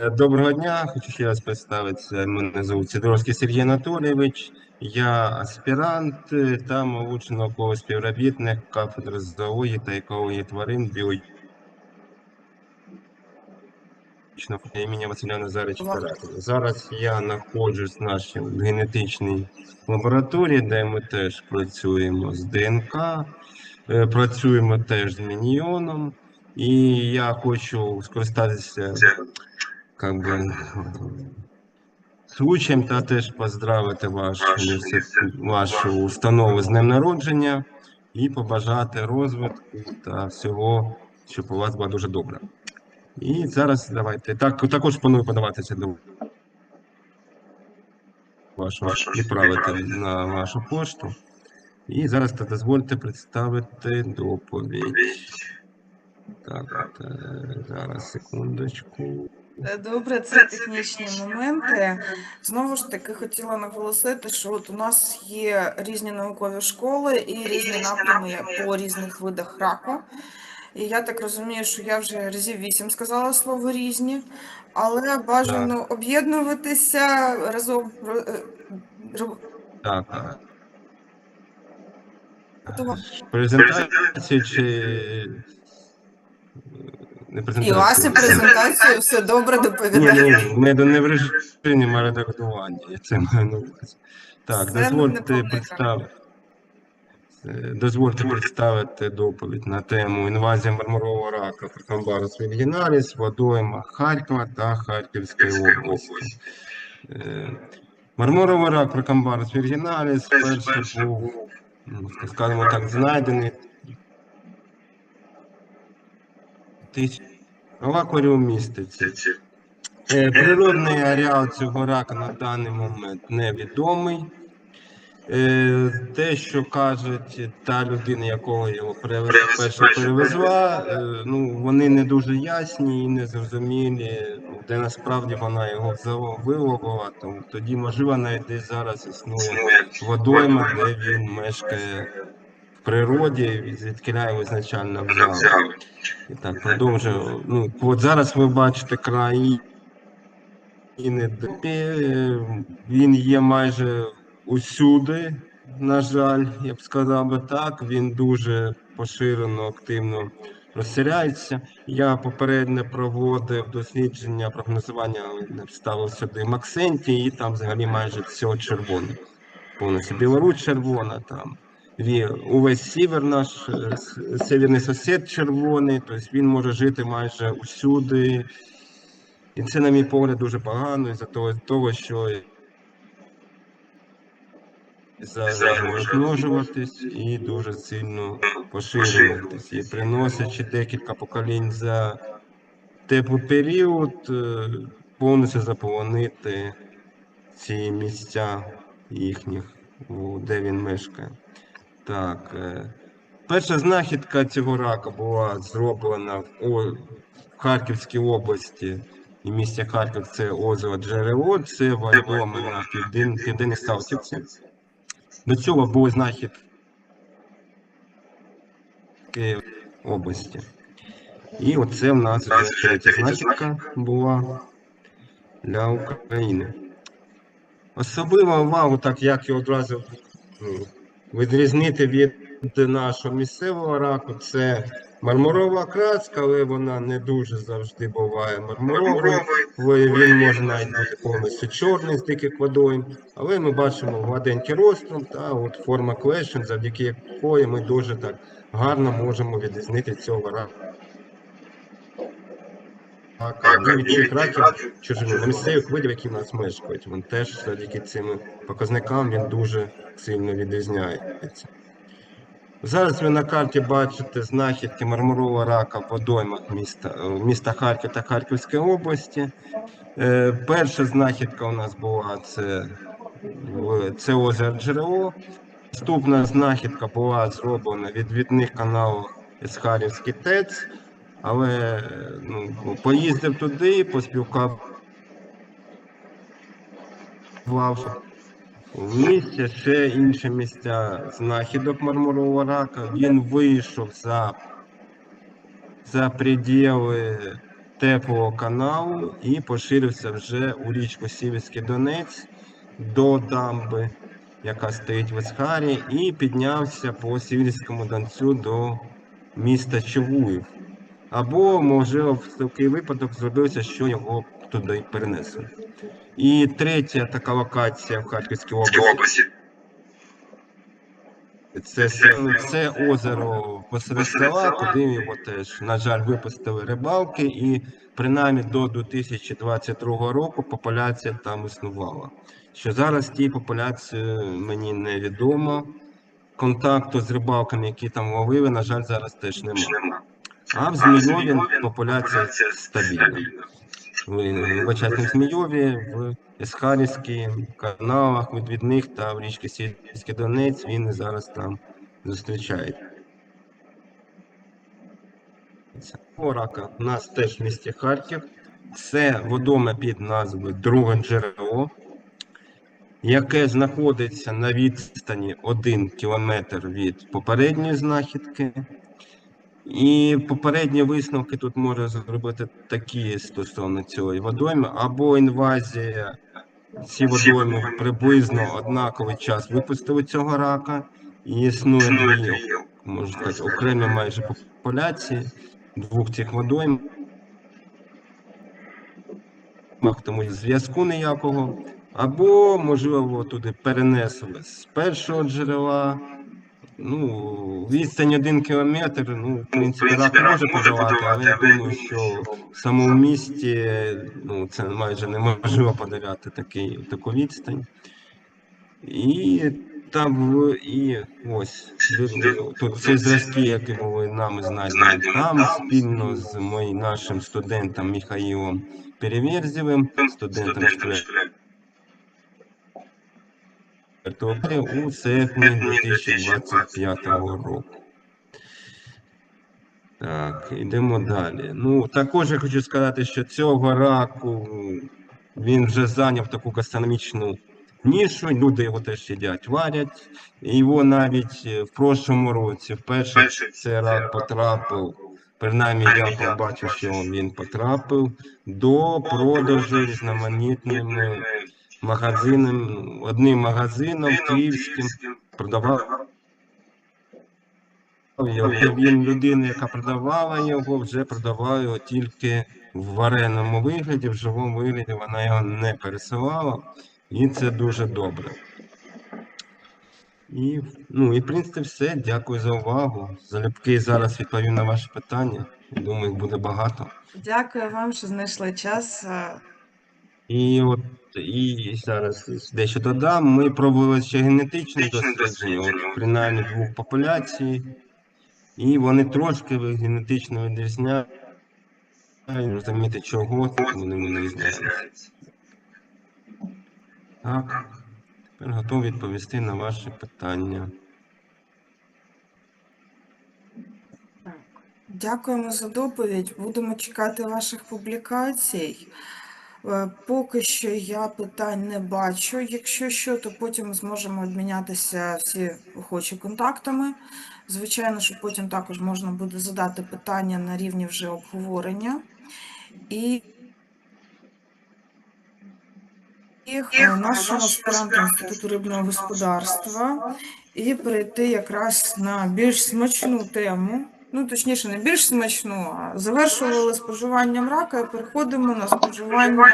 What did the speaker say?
Е, Доброго дня, хочу ще раз представитися. Мене звуть Сидоровський Сергій Анатолійович. Я аспірант е, та молодший науковий співробітник кафедри зоології та екології тварин біологічного імені Василя Карателя. Зараз я знаходжусь в нашій генетичній лабораторії, де ми теж працюємо з ДНК, е, працюємо теж з мініоном. І я хочу скористатися как бы случаєм та теж поздравити ваш, вашу установу з днем народження і побажати розвитку та всього, щоб у вас було дуже добре. І зараз давайте. Так, також планую подаватися до вашого відправити на вашу пошту. І зараз та дозвольте представити доповідь. Так, е, зараз секундочку. Е, Добре, це технічні моменти. Знову ж таки, хотіла наголосити, що от у нас є різні наукові школи і різні напрями по різних видах раку. І я так розумію, що я вже разів вісім сказала слово різні, але бажано об'єднуватися разом. е, Так, так. Презентацію чи не І презентацію? Вася презентацію все добре Ні, доповідає. ні, ми до не в режимі редактування, я це маю на увазі. Так, дозвольте представити. Е, Дозвольте представити доповідь на тему інвазія мармурового рака Трихомбарус вільгіналіс, водойма Харкова та Харківської області. Е, Мармуровий рак Трихомбарус вільгіналіс перший був, ну, скажімо так, знайдений тисяч в акваріум містиці. Е, Природний ареал цього рака на даний момент невідомий. Е, Те, що кажуть та людина, якого його перевезла, перше перевезла, е, ну, вони не дуже ясні і не зрозумілі, де насправді вона його виловила. Тому тоді, можливо, навіть десь зараз існує водойма, де він мешкає в природі, звідки його ізначально взяли. І так, продовжую. Ну, от зараз ви бачите краї. Він є майже усюди, на жаль, я б сказав би так. Він дуже поширено, активно розселяється. Я попередньо проводив дослідження прогнозування, вставив сюди Максенті, і там взагалі майже все червоне. Повністю Білорусь червона, там увесь сівер наш, е, северний сусід червоний, тобто він може жити майже усюди. І це, на мій погляд, дуже погано із-за того, того що розмножуватись і дуже сильно поширюватись. І приносячи декілька поколінь за теплий період, е, повністю заполонити ці місця їхніх, де він мешкає. Так. е, Перша знахідка цього рака була зроблена в, Харківській області. І місті Харків це озеро Джерело, це водойма на півден, південній Салтівці. До цього були знахідки в області. І оце в нас вже третя знахідка була для України. Особлива увагу, так як і одразу ну, відрізнити від нашого місцевого раку, це мармурова краска, але вона не дуже завжди буває мармуровою. Він може навіть бути повністю чорний з диких водойм, але ми бачимо гладенький розстріл та от форма клешень, завдяки якої ми дуже так гарно можемо відрізнити цього рака. І від цих раків чужими місцевих видів, які нас мешкають. Він теж завдяки цим показникам він дуже сильно відрізняється. Зараз ви на карті бачите знахідки мармурового рака в водоймах міста, е, міста Харків та Харківської області. Е, перша знахідка у нас була це це озеро Джерело. Наступна знахідка була зроблена від відних каналів Есхарівський ТЕЦ. Але ну, поїздив туди, поспілкувався в місті ще інші місця знахідок мармурового рака. Він вийшов за, за пределы теплого каналу і поширився вже у річку Сіверський Донець до дамби, яка стоїть в Есхарі, і піднявся по Сіверському Донцю до міста Чугуїв. Або, можливо, в такий випадок зробився, що його туди перенесли. І третя така локація в Харківській області. Це, це, це озеро посеред села, куди його теж, на жаль, випустили рибалки, і принаймні до 2022 року популяція там існувала. Що зараз тій популяції мені невідомо. Контакту з рибалками, які там ловили, на жаль, зараз теж немає. А в Змійові популяція стабільна. В в Змійові, в Есхарівській каналах відвідних та в річці Сільський Донець він зараз там зустрічається. Рака у нас теж в місті Харків. Це водоме під назвою Друге джерело, яке знаходиться на відстані 1 кілометр від попередньої знахідки. І попередні висновки тут можна зробити такі стосовно цієї водойми, або інвазія ці водойми приблизно однаковий час випустили цього рака, і існує дві, можна сказати, окремі майже популяції двох цих водойм. Тому зв'язку ніякого. Або, можливо, туди перенесли з першого джерела. Ну, відстань один кілометр, ну, в принципі, рак може подавати, але я думаю, що в самому місті ну, це майже неможливо подавати такий, таку відстань. І там і ось тут ці зразки, які були нами знайдені там спільно з моїм нашим студентом Михаїлом Переверзєвим, студентом 4 у серпні 2025 року. Так, йдемо далі. Ну, також я хочу сказати, що цього раку він вже зайняв таку гастрономічну нішу. Люди його теж їдять, варять. І його навіть е, в прошлому році вперше цей рак потрапив. Принаймні я побачив, що він потрапив до продажу різноманітними магазинам, одним магазином київським продавав його. Він людина, яка продавала його, вже продавала його тільки в вареному вигляді, в живому вигляді вона його не пересилала, і це дуже добре. І, ну, і в принципі все. Дякую за увагу. Залюбки зараз відповім на ваші питання. Думаю, їх буде багато. Дякую вам, що знайшли час. І от і зараз дещо додам. Ми провели ще генетичне дослідження, от, принаймні двох популяцій, і вони трошки генетично відрізняють. Розумієте, чого вони не відрізняються. Так, тепер готовий відповісти на ваші питання. Дякуємо за доповідь. Будемо чекати ваших публікацій. Е, Поки що я питань не бачу. Якщо що, то потім зможемо обмінятися всі охочі контактами. Звичайно, що потім також можна буде задати питання на рівні вже обговорення. І і, е, нашого аспіранта Інституту рибного господарства і перейти якраз на більш смачну тему. Ну, точніше, не більш смачну, а завершували споживанням рака переходимо на споживання